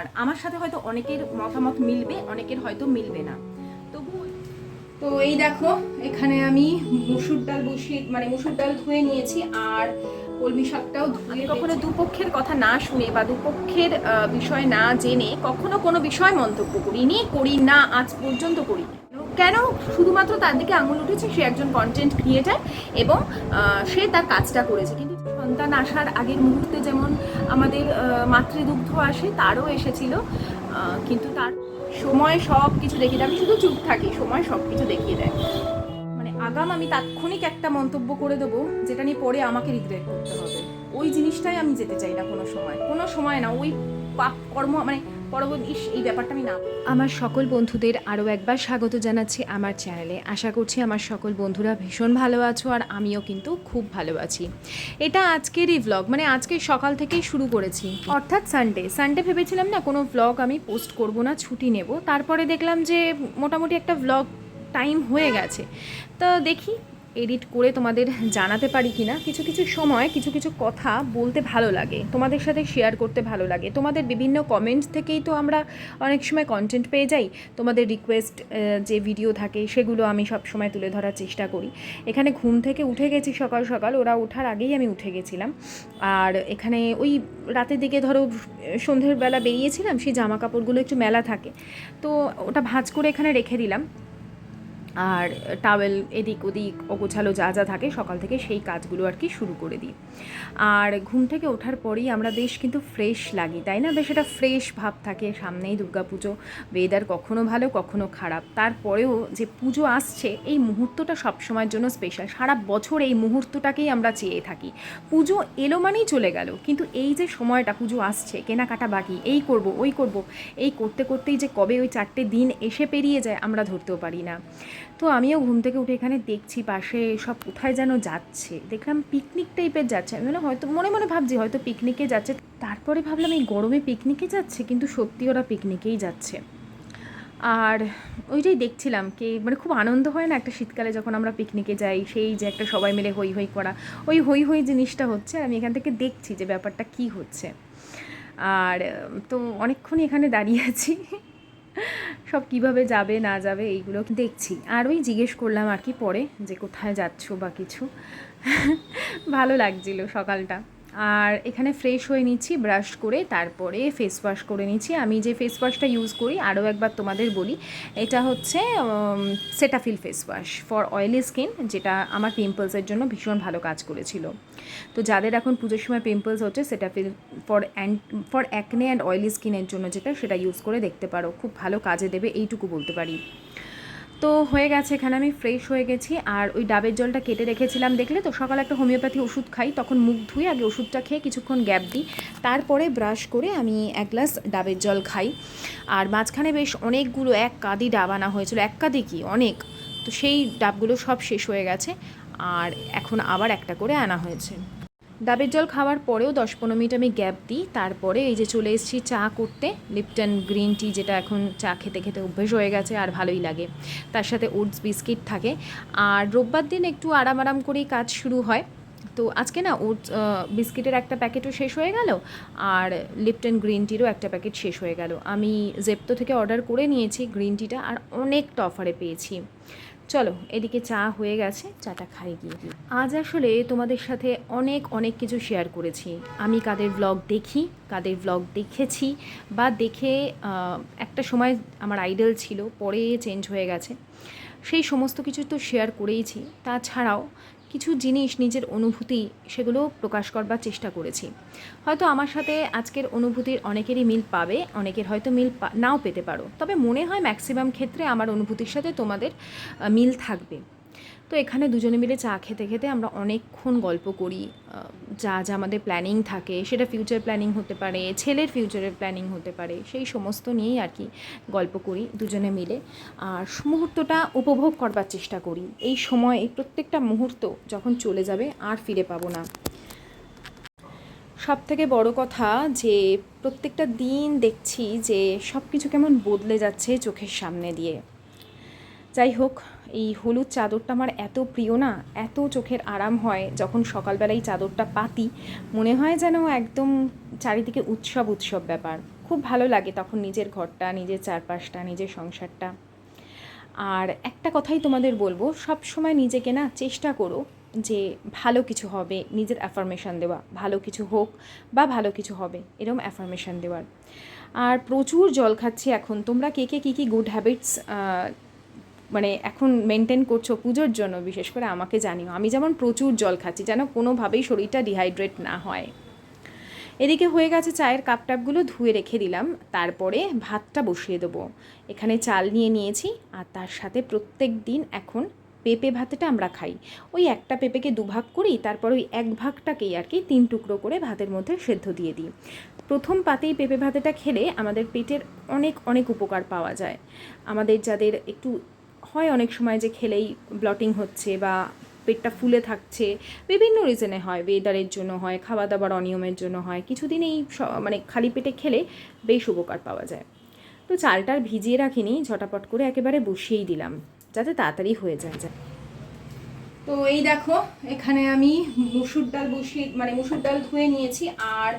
আর আমার সাথে হয়তো অনেকের মতামত মিলবে অনেকের হয়তো মিলবে না। তবু তো এই দেখো এখানে আমি মুসুর ডাল বসিয়ে মানে মুসুর ডাল ধুয়ে নিয়েছি আর কলমি শাকটাও ধুয়ে কখনো দুপক্ষের কথা না শুনে বা দুপক্ষের বিষয় না জেনে কখনো কোনো বিষয় মন্তব্য করিনি করি না আজ পর্যন্ত করি কেন? শুধুমাত্র তার দিকে আঙুল উঠেছে সে একজন কন্টেন্ট ক্রিয়েটার এবং সে তার কাজটা করেছে। কিন্তু সন্তান আসার আগের মুহূর্তে যেমন আমাদের মাতৃদুগ্ধ আসে, তারও এসেছিল। কিন্তু তার সময় সব কিছু দেখিয়ে দেয়। আমি শুধু চুপ থাকি, সময় সব কিছু দেখিয়ে দেয়। মানে আগাম আমি তাৎক্ষণিক একটা মন্তব্য করে দেবো, যেটা নিয়ে পরে আমাকে রিগ্রেট করতে হবে। ওই জিনিসটাই আমি যেতে চাই না কোনো সময়। কোনো সময় না, ওই পাপ কর্ম মানে পরবর্তী এই ব্যাপারটা আমি না আমার সকল বন্ধুদের আরও একবার স্বাগত জানাচ্ছি আমার চ্যানেলে। আশা করছি আমার সকল বন্ধুরা ভীষণ ভালো আছো আর আমিও কিন্তু খুব ভালো আছি। এটা আজকেরই ভ্লগ মানে আজকে সকাল থেকেই শুরু করেছি। অর্থাৎ সানডে সানডে ভেবেছিলাম না কোনো ভ্লগ আমি পোস্ট করব না, ছুটি নেব। তারপরে দেখলাম যে মোটামুটি একটা ভ্লগ টাইম হয়ে গেছে। তো দেখি এডিট করে তোমাদের জানাতে পারি কি না কিছু কিছু সময়, কিছু কিছু কথা বলতে ভালো লাগে, তোমাদের সাথে শেয়ার করতে ভালো লাগে। তোমাদের বিভিন্ন কমেন্ট থেকেই তো আমরা অনেক সময় কন্টেন্ট পেয়ে যাই। তোমাদের রিকোয়েস্ট যে ভিডিও থাকে সেগুলো আমি সব সময় তুলে ধরার চেষ্টা করি। এখানে ঘুম থেকে উঠে গেছি সকাল সকাল, ওরা ওঠার আগেই আমি উঠে গেছিলাম। আর এখানে ওই রাতের দিকে ধরো, সন্ধ্যের বেলা বেরিয়েছিলাম, সেই জামা কাপড়গুলো একটু মেলা থাকে। তো ওটা ভাঁজ করে এখানে রেখে দিলাম। আর টাওয়েল এদিক ওদিক অগোছালো যা যা থাকে সকাল থেকে সেই কাজগুলো আর কি শুরু করে দিই। আর ঘুম থেকে ওঠার পরেই আমরা বেশ কিন্তু ফ্রেশ লাগি, তাই না? বেশ একটা ফ্রেশ ভাব থাকে সামনেই দুর্গাপুজো। ওয়েদার কখনো ভালো, কখনো খারাপ। তারপরেও যে পুজো আসছে, এই মুহূর্তটা সবসময়ের জন্য স্পেশাল সারা বছর এই মুহূর্তটাকেই আমরা চেয়ে থাকি। পুজো এলো মানেই চলে গেল, কিন্তু এই যে সময়টা পুজো আসছে, কেনাকাটা বাকি, এই করব, ওই করব, এই করতে করতেই যে কবে ওই চারটে দিন এসে পেরিয়ে যায়, আমরা ধরতেও পারি না। তো আমিও ঘুম থেকে উঠে এখানে দেখছি পাশে সব কোথায় যেন যাচ্ছে। দেখলাম পিকনিক টাইপের যাচ্ছে। আমি বললাম, হয়তো মনে মনে ভাবছি, হয়তো পিকনিকে যাচ্ছে। তারপরে ভাবলাম, এই গরমে পিকনিকে যাচ্ছে? কিন্তু সত্যি ওরা পিকনিকেই যাচ্ছে। আর ওইটাই দেখছিলাম কি মানে খুব আনন্দ হয় না একটা শীতকালে যখন আমরা পিকনিকে যাই, সেই যে একটা সবাই মিলে হই হই করা। ওই হই হই জিনিসটা হচ্ছে, আমি এখান থেকে দেখছি যে ব্যাপারটা কি হচ্ছে। আর, তো অনেকক্ষণই এখানে দাঁড়িয়ে আছি। সব কীভাবে যাবে, না যাবে, এইগুলো দেখছি। আর ওই জিজ্ঞেস করলাম আর কি পরে, যে কোথায় যাচ্ছ বা কিছু। ভালো লাগছিল সকালটা। আর এখানে ফ্রেশ হয়ে নিচ্ছি ব্রাশ করে তারপরে ফেস ওয়াশ করে নিচ্ছি। আমি যে ফেস ওয়াশটা ইউজ করি, আরও একবার তোমাদের বলি, এটা হচ্ছে Cetaphil face wash for oily skin যেটা আমার পিম্পলসের জন্য ভীষণ ভালো কাজ করেছিল। তো যাদের এখন পুজোর সময় পিম্পলস হচ্ছে Cetaphil for and for acne and oily স্কিনের জন্য যেটা, সেটা ইউজ করে দেখতে পারো। খুব ভালো কাজে দেবে, এইটুকু বলতে পারি। তো হয়ে গেছে, এখানে আমি ফ্রেশ হয়ে গেছি। আর ওই ডাবের জলটা কেটে রেখেছিলাম দেখলে তো, সকালে একটা হোমিওপ্যাথি ওষুধ খাই, তখন মুখ ধুয়ে আগে ওষুধটা খেয়ে কিছুক্ষণ গ্যাপ দিই। তারপরে ব্রাশ করে আমি এক গ্লাস ডাবের জল খাই। আর মাঝখানে বেশ অনেকগুলো এক কাদি ডাব আনা হয়েছিল। এক কাদি কি? অনেক। তো সেই ডাবগুলো সব শেষ হয়ে গেছে। আর এখন আবার একটা করে আনা হয়েছে। ডাবের জল খাওয়ার পরেও দশ পনেরো মিনিট আমি গ্যাপ দিই। তারপরে এই যে চলে এসেছি চা করতে। লিপটন গ্রিন টি যেটা এখন চা খেতে খেতে অভ্যেস হয়ে গেছে আর ভালোই লাগে। তার সাথে ওটস, বিস্কিট থাকে। আর রোববার দিন একটু আরাম আরাম করেই কাজ শুরু হয়। তো আজকে না ওটস বিস্কিটের একটা প্যাকেটও শেষ হয়ে গেল আর লিপটন গ্রিন টিরও একটা প্যাকেট শেষ হয়ে গেল। আমি জেপ্তো থেকে অর্ডার করে নিয়েছি গ্রিন টিটা আর অনেকটা অফারে পেয়েছি। চলো, এদিকে চা হয়ে গেছে, চাটা খাই গিয়ে। আজ আসলে তোমাদের সাথে অনেক অনেক কিছু শেয়ার করেছি। আমি কাদের ব্লগ দেখি, কাদের ব্লগ দেখেছি, বা দেখে একটা সময় আমার আইডল ছিল, পরে চেঞ্জ হয়ে গেছে। সেই সমস্ত কিছু তো শেয়ার করেইছি। তাছাড়াও কিছু জিনিস নিজের অনুভূতি সেগুলো প্রকাশ করবার চেষ্টা করেছি। হয়তো আমার সাথে আজকের অনুভূতির অনেকেরই মিল পাবে, অনেকের হয়তো মিল নাও পেতে পারো। তবে মনে হয় ম্যাক্সিমাম ক্ষেত্রে আমার অনুভূতির সাথে তোমাদের মিল থাকবে। তো এখানে দুজনে মিলে চা খেতে খেতে আমরা অনেকক্ষণ গল্প করি। যা যা আমাদের প্ল্যানিং থাকে। সেটা ফিউচার প্ল্যানিং হতে পারে, ছেলের ফিউচারের প্ল্যানিং হতে পারে, সেই সমস্ত নিয়েই আর কি গল্প করি দুজনে মিলে। আর মুহূর্তটা উপভোগ করবার চেষ্টা করি। এই সময়, এই প্রত্যেকটা মুহূর্ত যখন চলে যাবে, আর ফিরে পাবো না। সব থেকে বড় কথা যে, প্রত্যেকটা দিন দেখছি যে সব কিছু কেমন বদলে যাচ্ছে চোখের সামনে দিয়ে। যাই হোক এই হলুদ চাদরটা আমার এত প্রিয় না, এত চোখের আরাম হয় যখন সকালবেলা এই চাদরটা পাতি, মনে হয় যেন একদম চারিদিকে উৎসব উৎসব ব্যাপার। খুব ভালো লাগে তখন নিজের ঘরটা, নিজের চারপাশটা, নিজের সংসারটা। আর একটা কথাই তোমাদের বলব, সব সময় নিজেকে না চেষ্টা করো যে ভালো কিছু হবে, নিজের অ্যাফার্মেশন দেওয়া, ভালো কিছু হোক বা ভালো কিছু হবে এরকম অ্যাফার্মেশন দেওয়ার। আর প্রচুর জল খাচ্ছি এখন, তোমরা কে কে কী কী গুড হ্যাবিটস মানে এখন মেনটেন করছ পুজোর জন্য, বিশেষ করে আমাকে জানিও। আমি যেমন প্রচুর জল খাচ্ছি, যেন কোনোভাবেই শরীরটা ডিহাইড্রেট না হয়। এদিকে হয়ে গেছে চায়ের কাপ টাপগুলো ধুয়ে রেখে দিলাম, তারপরে ভাতটা বসিয়ে দেবো। এখানে চাল নিয়ে নিয়েছি, আর তার সাথে প্রত্যেক দিন এখন পেঁপে ভাতটা আমরা খাই। ওই একটা পেঁপেকে দুভাগ করি, তারপর ওই এক ভাগটাকেই আর কি তিন টুকরো করে ভাতের মধ্যে সেদ্ধ দিয়ে দিই। প্রথম পাতেই পেঁপে ভাতেটা খেলে আমাদের পেটের অনেক অনেক উপকার পাওয়া যায়। আমাদের যাদের একটু হয় অনেক সময় যে খেলেই ব্লটিং হচ্ছে বা পেটটা ফুলে থাকছে, বিভিন্ন রিজনে হয় ওয়েদারের জন্য হয় খাওয়া দাওয়ার অনিয়মের জন্য হয়, কিছুদিন এই মানে খালি পেটে খেলে বেশ উপকার পাওয়া যায়। তো চালটার ভিজিয়ে রাখিনি, ঝটাপট করে একেবারে বসিয়েই দিলাম, যাতে তাড়াতাড়ি হয়ে যায় যায় তো এই দেখো, এখানে আমি মুসুর ডাল বসিয়ে মানে মুসুর ডাল ধুয়ে নিয়েছি, আর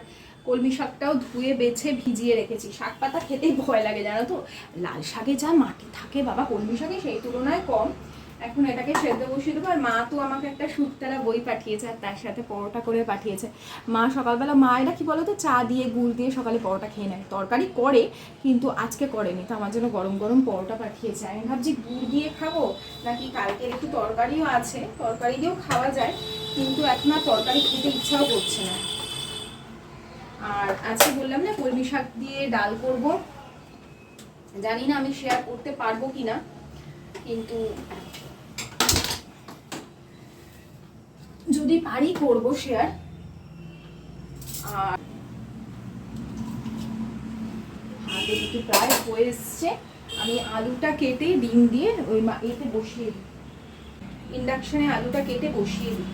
কলমি শাকটাও ধুয়ে, বেছে, ভিজিয়ে রেখেছি। শাক পাতা খেতেই ভয় লাগে, জানো তো? লাল শাকে যা মাটি থাকে, বাবা, কলমি শাকে সেই তুলনায় কম। এখন এটাকে সেদ্ধ বসিয়ে দেবো, আর মা তো আমাকে একটা সুততারা বই পাঠিয়েছে, আর তার সাথে পরোটা করে পাঠিয়েছে। মা সকালবেলা, মা এরা কি বলতো? চা দিয়ে, গুড় দিয়ে সকালে পরোটা খেয়ে নেয়। তরকারি করে, কিন্তু আজকে করেনি, তো আমার জন্য গরম গরম পরোটা পাঠিয়েছে। আমি ভাবছি গুড় দিয়ে খাব, নাকি কালকের একটু তরকারিও আছে, তরকারি দিয়েও খাওয়া যায়, কিন্তু এখন আর তরকারি খেতে ইচ্ছাও করছে না। আর আজকে বললাম না, কলমি শাক দিয়ে ডাল করব। জানি না আমি শেয়ার করতে পারব কিনা, কিন্তু যদি পারি করব শেয়ার আর কিন্তু প্রায় হয়ে এসছে। আমি আলুটা কেটে ডিম দিয়ে ওই এতে বসিয়ে দিই। ইন্ডাকশনে আলুটা কেটে বসিয়ে দিই।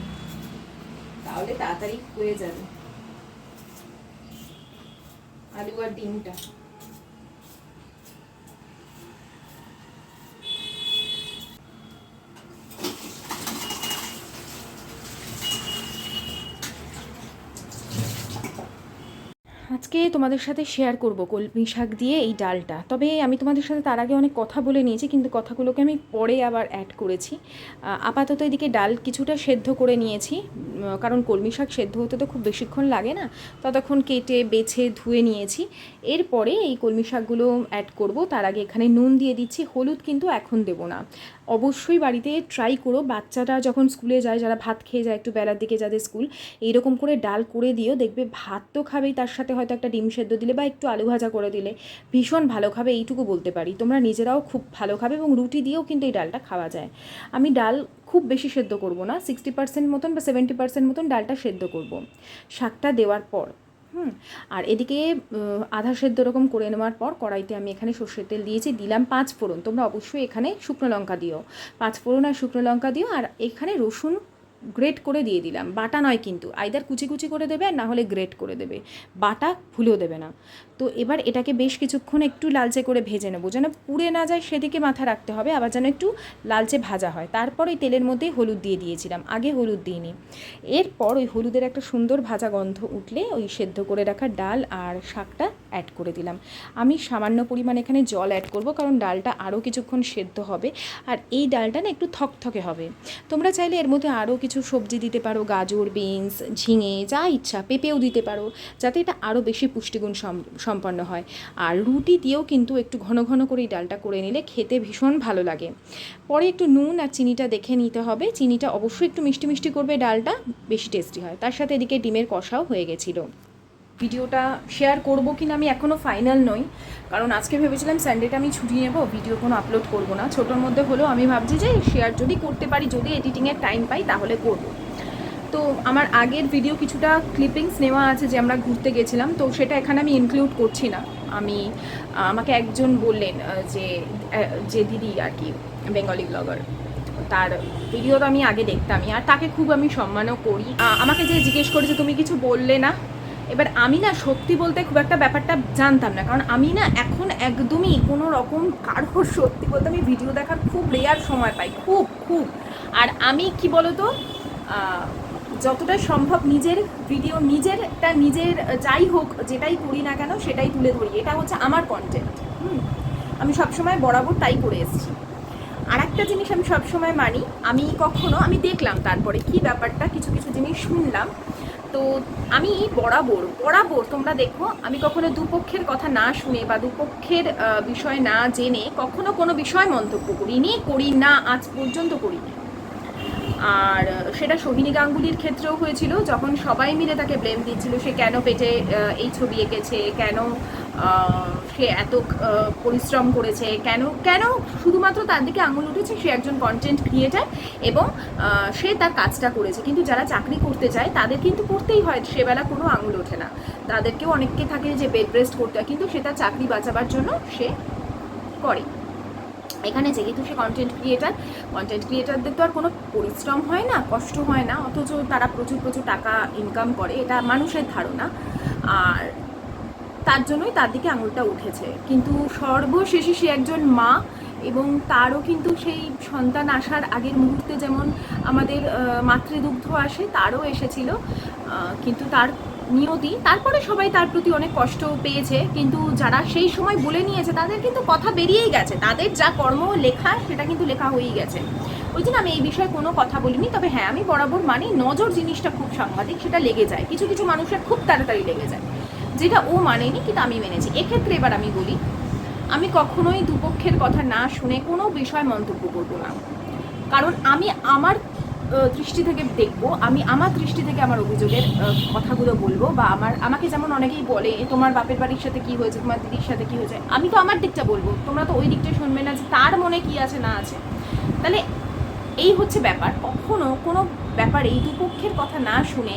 তাহলে তাড়াতাড়ি হয়ে যাবে। আলু আর ডিমটা আজকে তোমাদের সাথে শেয়ার করব কলমি শাক দিয়ে এই ডালটা। তবে আমি তোমাদের সাথে তার আগে অনেক কথা বলে নিয়েছি, কিন্তু কথাগুলোকে আমি পরে আবার অ্যাড করেছি। আপাতত এদিকে ডাল কিছুটা সেদ্ধ করে নিয়েছি কারণ কলমি শাক সেদ্ধ হতে তো খুব বেশিক্ষণ লাগে না। ততক্ষণ কেটে, বেছে, ধুয়ে নিয়েছি। এরপরে এই কলমি শাকগুলো অ্যাড করব। তার আগে এখানে নুন দিয়ে দিচ্ছি, হলুদ কিন্তু এখন দেবো না। অবশ্যই বাড়িতে ট্রাই করো। বাচ্চারা যখন স্কুলে যায়, যারা ভাত খেয়ে যায় একটু বেলার দিকে যাদের স্কুল এইরকম করে ডাল করে দিও। দেখবে ভাত তো খাবেই, তার সাথে হয়তো একটা ডিম সেদ্ধ দিলে বা একটু আলু ভাজা করে দিলে। ভীষণ ভালো খাবে, এইটুকু বলতে পারি। তোমরা নিজেরাও খুব ভালো খাবে এবং রুটি দিয়েও কিন্তু এই ডালটা খাওয়া যায়। আমি ডাল খুব বেশি সেদ্ধ করব না সিক্সটি পার্সেন্ট মতন বা সেভেন্টি পার্সেন্ট মতন ডালটা সেদ্ধ করব। শাকটা দেওয়ার পর। হুম, আর এদিকে আধা সেদ্ধ রকম করে নেওয়ার পর কড়াইতে আমি এখানে সর্ষের তেল দিয়েছি, দিলাম পাঁচ ফোড়ন। তোমরা অবশ্যই এখানে শুকনো লঙ্কা দিও। পাঁচ ফোড়ন আর শুকনো লঙ্কা দিও, আর এখানে রসুন গ্রেট করে দিয়ে দিলাম। বাটা নয় কিন্তু, আইদার কুচি কুচি করে দেবে আর না হলে গ্রেট করে দেবে। বাটা ভুলেও দেবে না। তো এবার এটাকে বেশ কিছুক্ষণ একটু লালচে করে ভেজে নেব। যেন পুড়ে না যায় সেদিকে মাথা রাখতে হবে, আবার যেন একটু লালচে ভাজা হয়। তারপর ওই তেলের মধ্যেই হলুদ দিয়ে দিয়েছিলাম, আগে হলুদ দিইনি। এরপর ওই হলুদের একটা সুন্দর ভাজা গন্ধ উঠলে ওই সেদ্ধ করে রাখা ডাল আর শাকটা অ্যাড করে দিলাম। আমি সামান্য পরিমাণ এখানে জল অ্যাড করব, কারণ ডালটা আরও কিছুক্ষণ সেদ্ধ হবে, আর এই ডালটা না একটু থকথকে হবে। তোমরা চাইলে এর মধ্যে আরও কিছু সবজি দিতে পারো, গাজর, বিনস, ঝিঙে, যা ইচ্ছা, পেঁপেও দিতে পারো, যাতে এটা আরও বেশি পুষ্টিগুণ সম্পন্ন হয়। আর রুটি দিয়েও কিন্তু একটু ঘন ঘন করে এই ডালটা করে নিলে খেতে ভীষণ ভালো লাগে। পরে একটু নুন আর চিনিটা দেখে নিতে হবে। চিনিটা অবশ্যই একটু মিষ্টি মিষ্টি করবে ডালটা, বেশি টেস্টি হয়। তার সাথে এদিকে ডিমের কষাও হয়ে গেছিল। ভিডিওটা শেয়ার করব কিনা আমি এখনও ফাইনাল নই। কারণ আজকে ভেবেছিলাম সানডেটা আমি ছুটি নেব, ভিডিও কোনো আপলোড করব না। ছোটোর মধ্যে হলেও আমি ভাবছি যে শেয়ার যদি করতে পারি, যদি এডিটিংয়ের টাইম পাই, তাহলে করব। তো আমার আগের ভিডিও কিছুটা ক্লিপিংস নেওয়া আছে যে আমরা ঘুরতে গেছিলাম, তো সেটা এখানে আমি ইনক্লুড করছি না। আমি, আমাকে একজন বললেন যে যে দিদি আর কি বেঙ্গলি ব্লগার তার ভিডিও তো আমি আগে দেখতামই, আর তাকে খুব আমি সম্মানও করি। আমাকে যে জিজ্ঞেস করেছে, তুমি কিছু বললে না? এবার আমি না সত্যি বলতে খুব একটা ব্যাপারটা জানতাম না, কারণ আমি না এখন একদমই কোনো রকম কারোর সত্যি বলতে আমি ভিডিও দেখার খুব রেয়ার সময় পাই, খুব খুব। আর আমি কি বলতো যতটা সম্ভব নিজের ভিডিও নিজেরটা নিজের যাই হোক যেটাই করি না কেন সেটাই তুলে ধরি। এটা হচ্ছে আমার কন্টেন্ট হুম? আমি সবসময় বরাবর তাই করে এসেছি। আর একটা জিনিস আমি সবসময় মানি, আমি কখনো, আমি দেখলাম তারপরে কি ব্যাপারটা, কিছু কিছু জিনিস শুনলাম। তো আমি বরাবর বরাবর তোমরা দেখো, আমি কখনো দুপক্ষের কথা না শুনে বা দুপক্ষের বিষয় না জেনে কখনো কোনো বিষয় মন্তব্য করিনি, করি না, আজ পর্যন্ত করিনি। আর সেটা সোহিনী গাঙ্গুলির ক্ষেত্রেও হয়েছিল, যখন সবাই মিলে তাকে ব্লেম দিচ্ছিল, সে কেন পেটে এই ছবি এঁকেছে, কেন সে এত পরিশ্রম করেছে, কেন কেন শুধুমাত্র তার দিকে আঙুল উঠেছে, সে একজন কন্টেন্ট ক্রিয়েটার এবং সে তার কাজটা করেছে। কিন্তু যারা চাকরি করতে চায়, তাদের কিন্তু করতেই হয়, সেবেলা কোনো আঙুল ওঠে না। তাদেরকেও অনেককে থাকে যে বেড রেস্ট করতে হয়, কিন্তু সে তার চাকরি বাঁচাবার জন্য সে করে। এখানে যেহেতু সে কন্টেন্ট ক্রিয়েটার কন্টেন্ট ক্রিয়েটারদের তো আর কোনো পরিশ্রম হয় না, কষ্ট হয় না, অথচ তারা প্রচুর প্রচুর টাকা ইনকাম করে, এটা মানুষের ধারণা। আর তার জন্যই তার দিকে আঙুলটা উঠেছে। কিন্তু সর্বশেষে সে একজন মা এবং তারও কিন্তু সেই সন্তান আসার আগের মুহূর্তে যেমন আমাদের মাতৃদুগ্ধ আসে, তারও এসেছিল। কিন্তু তার নিয়তি, তারপরে সবাই তার প্রতি অনেক কষ্ট পেয়েছে। কিন্তু যারা সেই সময় বলে নিয়েছে, তাদের কিন্তু কথা বেরিয়েই গেছে। তাদের যা কর্ম লেখা, সেটা কিন্তু লেখা হয়েই গেছে। ওই জন্য আমি এই বিষয়ে কোনো কথা বলিনি, তবে হ্যাঁ আমি বরাবর মানি নজর জিনিসটা খুব সাংঘাতিক, সেটা লেগে যায়। কিছু কিছু মানুষের খুব তাড়াতাড়ি লেগে যায়, যেটা ও মানেনি, কিন্তু আমি মেনেছি। এক্ষেত্রে এবার আমি বলি, আমি কখনোই দুপক্ষের কথা না শুনে কোনো বিষয় মন্তব্য করব না। কারণ আমি আমার দৃষ্টি থেকে দেখব। আমি আমার দৃষ্টি থেকে আমার অভিযোগের কথাগুলো বলব বা আমার, আমাকে যেমন অনেকেই বলে তোমার বাপের বাড়ির সাথে কি হয়েছে? তোমার দিদির সাথে কি হয়েছে? আমি তো আমার দিকটা বলব। তোমরা তো ওই দিকটা শুনবে না যে তার মনে কি আছে, না আছে। তাহলে এই হচ্ছে ব্যাপার। কখনো কোনো ব্যাপারে এই দুপক্ষের কথা না শুনে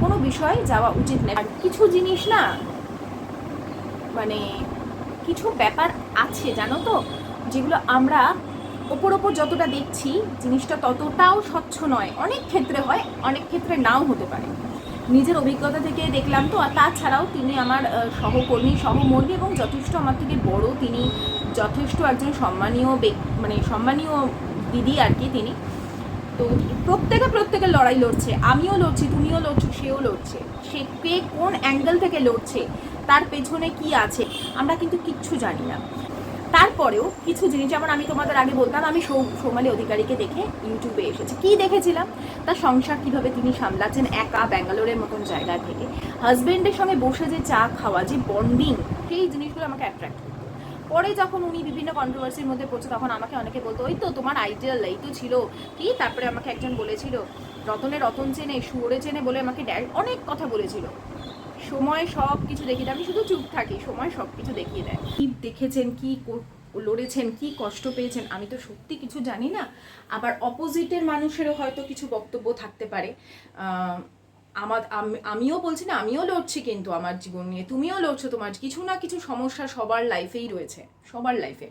কোনো বিষয় যাওয়া উচিত নয়। আর কিছু জিনিস না মানে কিছু ব্যাপার আছে, জানো তো? যেগুলো আমরা ওপর ওপর যতটা দেখছি, জিনিসটা ততটাও স্বচ্ছ নয়। অনেক ক্ষেত্রে হয়, অনেক ক্ষেত্রে নাও হতে পারে। নিজের অভিজ্ঞতা থেকে দেখলাম তো, আর তাছাড়াও তিনি আমার সহকর্মী, সহমর্মী এবং যথেষ্ট আমার থেকে বড় তিনি যথেষ্ট একজন সম্মানীয় মানে সম্মানীয় দিদি আর কি তিনি। তো প্রত্যেকে প্রত্যেকের লড়াই লড়ছে, আমিও লড়ছি, তুমিও লড়ছো, সেও লড়ছে। সে কে কোন অ্যাঙ্গেল থেকে লড়ছে, তার পেছনে কি আছে, আমরা কিন্তু কিচ্ছু জানি না। তারপরেও কিছু জিনিস, যেমন আমি তোমাদের আগে বলতাম, আমি সৌমালী অধিকারীকে দেখে ইউটিউবে এসেছি। কি দেখেছিলাম? তার সংসার কীভাবে তিনি সামলাচ্ছেন একা ব্যাঙ্গালোরের মতন জায়গা থেকে। হাজবেন্ডের সঙ্গে বসে যে চা খাওয়া, যে বন্ডিং সেই জিনিসগুলো আমাকে অ্যাট্রাক্ট করতো। পরে যখন উনি বিভিন্ন কন্ট্রোভার্সির মধ্যে পড়ছে, তখন আমাকে অনেকে বলতো, ওই তো তোমার আইডিয়াল এই তো ছিল। কি? তারপরে আমাকে একজন বলেছিল, রতনে রতন চেনে, শুয়োরে চেনে, বলে আমাকে অনেক কথা বলেছিল। সময় সব কিছু দেখিয়ে দেয়। আমি শুধু চুপ থাকি, সময় সব কিছু দেখিয়ে দেয়। কি দেখেছেন, কি লড়েছেন, কি কষ্ট পেয়েছেন, আমি তো সত্যি কিছু জানি না। আবার অপোজিটের মানুষেরও হয়তো কিছু বক্তব্য থাকতে পারে। আমার আমিও বলছি না, আমিও লড়ছি কিন্তু আমার জীবন নিয়ে। তুমিও লড়ছো তোমার, কিছু না কিছু সমস্যা সবার লাইফেই রয়েছে, সবার লাইফে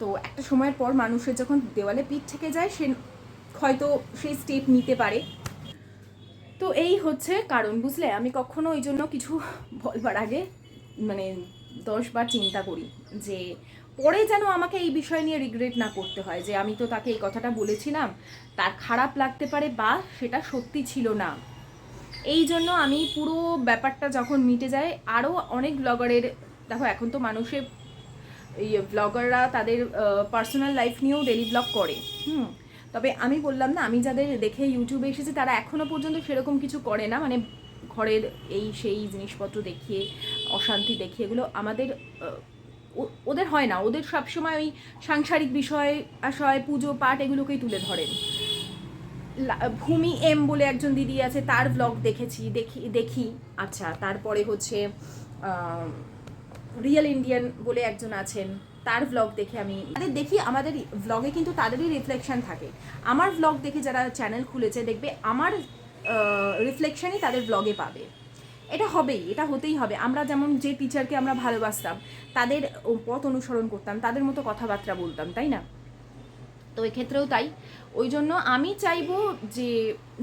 তো একটা সময়ের পর মানুষের যখন দেওয়ালে পিঠ থেকে যায়, সে হয়তো সেই স্টেপ নিতে পারে। তো এই হচ্ছে কারণ, বুঝলে? আমি কখনো ওই জন্য কিছু বলবার আগে মানে দশবার চিন্তা করি যে, পরে যেন আমাকে এই বিষয় নিয়ে রিগ্রেট না করতে হয় যে, আমি তো তাকে এই কথাটা বলেছিলাম, তার খারাপ লাগতে পারে বা সেটা সত্যি ছিল না। এই জন্য আমি পুরো ব্যাপারটা যখন মিটে যায় আরও অনেক ব্লগারের দেখো, এখন তো মানুষের এই ব্লগাররা তাদের পার্সোনাল লাইফ নিয়েও ডেলি ব্লগ করে, হুম? তবে আমি বললাম না, আমি যাদের দেখে ইউটিউবে এসেছি তারা এখনও পর্যন্ত সেরকম কিছু করে না। মানে ঘরের এই সেই জিনিসপত্র দেখিয়ে, অশান্তি দেখিয়ে এগুলো আমাদের ওদের হয় না। ওদের সবসময় ওই সাংসারিক বিষয়, আশয়, পুজো, পাঠ এগুলোকেই তুলে ধরেন। ভূমি এম বলে একজন দিদি আছে, তার ব্লগ দেখেছি, দেখি দেখি। আচ্ছা তারপরে হচ্ছে রিয়েল ইন্ডিয়ান বলে একজন আছেন। তার ব্লগ দেখে আমি তাদের দেখি আমাদের ব্লগে কিন্তু তাদেরই রিফ্লেকশন থাকে। আমার ব্লগ দেখে যারা চ্যানেল খুলেছে, দেখবে আমার রিফ্লেকশনই তাদের ব্লগে পাবে। এটা হবেই, এটা হতেই হবে। আমরা যেমন যে টিচারকে আমরা ভালোবাসতাম, তাদের পথ অনুসরণ করতাম, তাদের মতো কথাবার্তা বলতাম, তাই না? তো এক্ষেত্রেও তাই। ওই জন্য আমি চাইব যে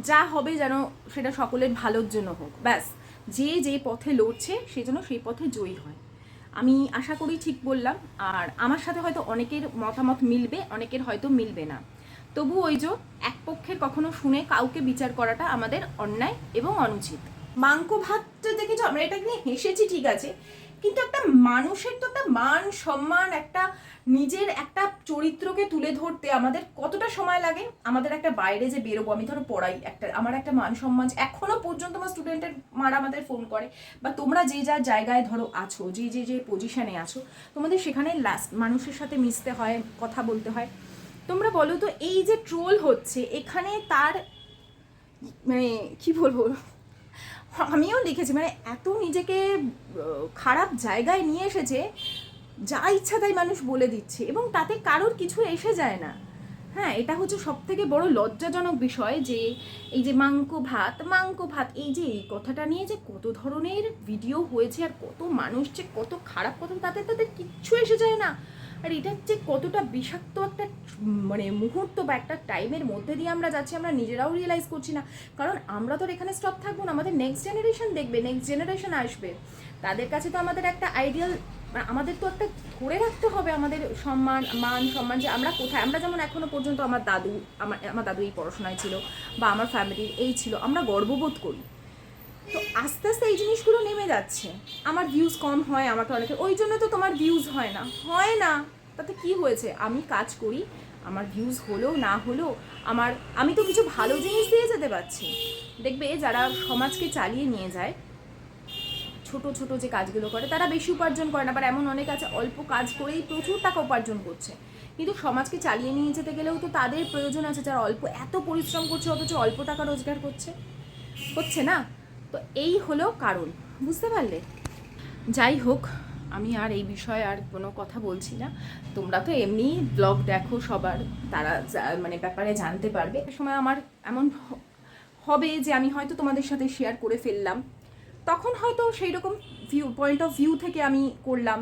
যা হবে যেন সেটা সকলের ভালোর জন্য হোক। ব্যাস, যে যে পথে লড়ছে, সে যেন সেই পথে জয়ী হয়। আমি আশা করি ঠিক বললাম। আর আমার সাথে হয়তো অনেকের মতামত মিলবে, অনেকের হয়তো মিলবে না। তবু ওই যে এক পক্ষের কখনো শুনে কাউকে বিচার করাটা আমাদের অন্যায় এবং অনুচিত। মাংক ভাতটা দেখেছ? আমরা এটা নিয়ে হেসেছি, ঠিক আছে। কিন্তু একটা মানুষের তো একটা মান, সম্মান, একটা নিজের একটা চরিত্রকে তুলে ধরতে আমাদের কতটা সময় লাগে? আমাদের একটা বাইরে যে বেরোবো, আমি ধরো পড়াই একটা, আমার একটা মান, সম্মান এখনও পর্যন্ত আমার স্টুডেন্টের মারা আমাদের ফোন করে। বা তোমরা যে যার জায়গায় ধরো আছো, যে যে যে পজিশনে আছো, তোমাদের সেখানে লাস্ট মানুষের সাথে মিশতে হয়, কথা বলতে হয়। তোমরা বলো তো, এই যে ট্রোল হচ্ছে, এখানে তার মানে কি বলব? আমিও লিখেছি মানে এত নিজেকে খারাপ জায়গায় নিয়ে এসেছে, যা ইচ্ছা তাই মানুষ বলে দিচ্ছে, এবং তাতে কারোর কিছু এসে যায় না। হ্যাঁ এটা হচ্ছে সব থেকে বড় লজ্জাজনক বিষয় যে, এই যে মাংক ভাত মাংক ভাত, এই যে এই কথাটা নিয়ে যে কত ধরনের ভিডিও হয়েছে আর কত মানুষ যে কত খারাপ কথা তাদের তাদের কিচ্ছু এসে যায় না। আর এটা যে কতটা বিষাক্ত একটা মানে মুহূর্ত বা একটা টাইমের মধ্যে দিয়ে আমরা যাচ্ছি, আমরা নিজেরাও রিয়েলাইজ করছি না। কারণ আমরা তো এখানে স্টপ থাকব না। আমাদের নেক্সট জেনারেশন দেখবে নেক্সট জেনারেশন আসবে। তাদের কাছে তো আমাদের একটা আইডিয়াল মানে আমাদের তো একটা ধরে রাখতে হবে আমাদের সম্মান, মান, সম্মান যে আমরা কোথায়, আমরা যেমন এখনও পর্যন্ত আমার দাদু, আমার আমার দাদু এই পড়াশোনায় ছিল বা আমার ফ্যামিলির এই ছিল, আমরা গর্ববোধ করি। তো আস্তে আস্তে এই জিনিসগুলো নেমে যাচ্ছে। আমার ভিউজ কম হয় আমাকে অনেকে, ওই জন্য তো তোমার ভিউজ হয় না। হয় না। তাতে কি হয়েছে? আমি কাজ করি, আমার ভিউজ হলো, না হলো, আমার, আমি তো কিছু ভালো জিনিস দিয়ে যেতে পারছি। দেখবে যারা সমাজকে চালিয়ে নিয়ে যায়, ছোট ছোট যে কাজগুলো করে, তারা বেশি উপার্জন করে না। আবার এমন অনেক আছে, অল্প কাজ করেই প্রচুর টাকা উপার্জন করছে। কিন্তু সমাজকে চালিয়ে নিয়ে যেতে গেলেও তো তাদের প্রয়োজন আছে, যারা অল্প, এত পরিশ্রম করছে, অথচ অল্প টাকা রোজগার করছে। হচ্ছে না? তো এই হলো কারণ, বুঝতে পারলে? যাই হোক, আমি আর এই বিষয়ে আর কোনো কথা বলছি না। তোমরা তো এমনি ব্লগ দেখো সবার, তারা মানে ব্যাপারে জানতে পারবে। সময় আমার এমন হবে যে আমি হয়তো তোমাদের সাথে শেয়ার করে ফেললাম। তখন হয়তো সেই রকম ভিউ পয়েন্ট অফ ভিউ থেকে আমি করলাম।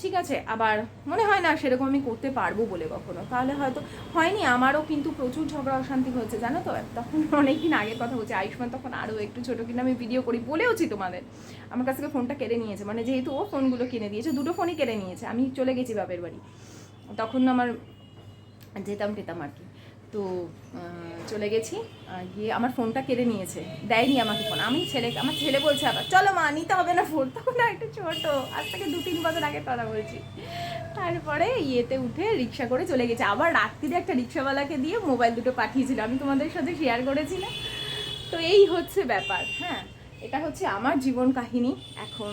ঠিক আছে, আবার মনে হয় না সেরকম আমি করতে পারব বলে কখনো। তাহলে হয়তো হয়নি, আমারও কিন্তু প্রচুর ঝগড়া, অশান্তি হয়েছে, জানো তো? তখন অনেকদিন আগের কথা বলছি, আয়ুষ্মান তখন আরও একটু ছোটো কিন্তু আমি ভিডিও করি, বলেওছি তোমাদের। আমার কাছ থেকে ফোনটা কেড়ে নিয়েছে মানে যেহেতু ও ফোনগুলো কিনে দিয়েছে, দুটো ফোনই কেড়ে নিয়েছে, আমি চলে গেছি বাপের বাড়ি। তখন আমার যেতাম টেতাম আর কি। তো চলে গেছি। গিয়ে আমার ফোনটা কেড়ে নিয়েছে। দেয়নি আমাকে ফোন। আমি ছেলে, আমার ছেলে বলছে আবার, চলো মা, নিতে হবে না ফোন। তখন একটু ছোটো। আজ থেকে দু তিন বছর আগে কথা বলছি। তারপরে ইয়েতে উঠে রিক্সা করে চলে গেছে। আবার রাত্রিরে একটা রিক্সাওয়ালাকে দিয়ে মোবাইল দুটো পাঠিয়েছিল। আমি তোমাদের সাথে শেয়ার করেছি না তো এই হচ্ছে ব্যাপার হ্যাঁ? এটা হচ্ছে আমার জীবন কাহিনী। এখন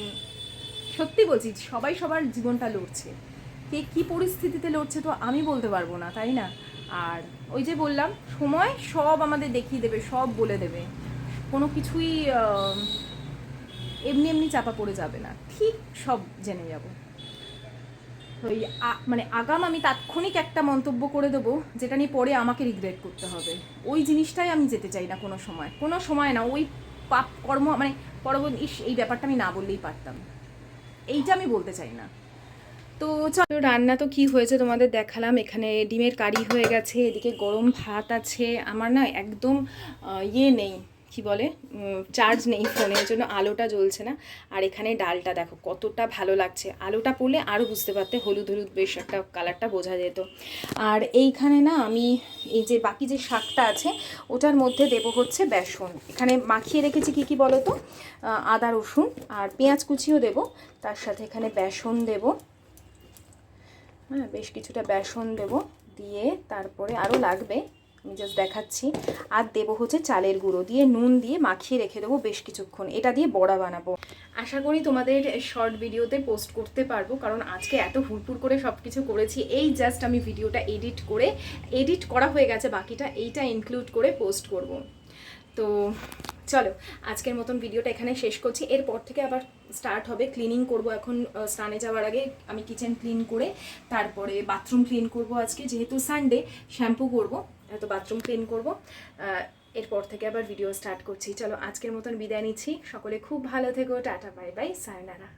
সত্যি বলছি, সবাই সবার জীবনটা লড়ছে। কে কী পরিস্থিতিতে লড়ছে তো আমি বলতে পারব না, তাই না? আর ওই যে বললাম, সময় সব আমাদের দেখিয়ে দেবে, সব বলে দেবে। কোনো কিছুই এমনি এমনি চাপা পড়ে যাবে না। ঠিক সব জেনে যাব। ওই মানে আগাম আমি তাৎক্ষণিক একটা মন্তব্য করে দেবো, যেটা নিয়ে পরে আমাকে রিগ্রেট করতে হবে। ওই জিনিসটাই আমি যেতে চাই না কোনো সময়। কোনো সময় না, ওই পাপ কর্ম মানে পরবর্তী এই ব্যাপারটা আমি না বললেই পারতাম। এইটা আমি বলতে চাই না। তো চলো, রান্না তো কি হয়েছে তোমাদের দেখালাম। এখানে ডিমের কারি হয়ে গেছে, এদিকে গরম ভাত আছে। আমার না একদম ইয়ে নেই, কি বলে চার্জ নেই ফোনের জন্য আলোটা জ্বলছে না। আর এখানে ডালটা দেখো, কতটা ভালো লাগছে। আলোটা পড়লে আরও বুঝতে পারতে, হলুদ হলুদ বেশ একটা কালারটা বোঝা যেত। আর এইখানে না আমি, এই যে বাকি যে শাকটা আছে, ওটার মধ্যে দেবো হচ্ছে বেসন। এখানে মাখিয়ে রেখেছি কি কি বলো তো আদা রসুন আর পেঁয়াজ কুচিও দেবো। তার সাথে এখানে বেসন দেবো। হ্যাঁ বেশ কিছুটা বেসন দেব দিয়ে তারপরে আরও লাগবে। আমি জাস্ট দেখাচ্ছি। আর দেবো হচ্ছে চালের গুঁড়ো দিয়ে নুন দিয়ে মাখিয়ে রেখে দেবো বেশ কিছুক্ষণ। এটা দিয়ে বড়া বানাবো। আশা করি তোমাদের শর্ট ভিডিওতে পোস্ট করতে পারব, কারণ আজকে এত হুড়পুর করে সব কিছু করেছি। এই জাস্ট আমি ভিডিওটা এডিট করে এডিট করা হয়ে গেছে, বাকিটা এইটা ইনক্লুড করে পোস্ট করব। তো চলো, আজকের মতন ভিডিওটা এখানে শেষ করছি। এরপর থেকে আবার স্টার্ট হবে ক্লিনিং করব এখন স্নানে যাওয়ার আগে আমি কিচেন ক্লিন করে তারপরে বাথরুম ক্লিন করব আজকে, যেহেতু সানডে শ্যাম্পু করব তো বাথরুম ক্লিন করব। এরপর থেকে আবার ভিডিও স্টার্ট করছি। চলো, আজকের মতন বিদায় নিচ্ছি। সকলে খুব ভালো থেকো, টাটা বাই বাই সায়নারা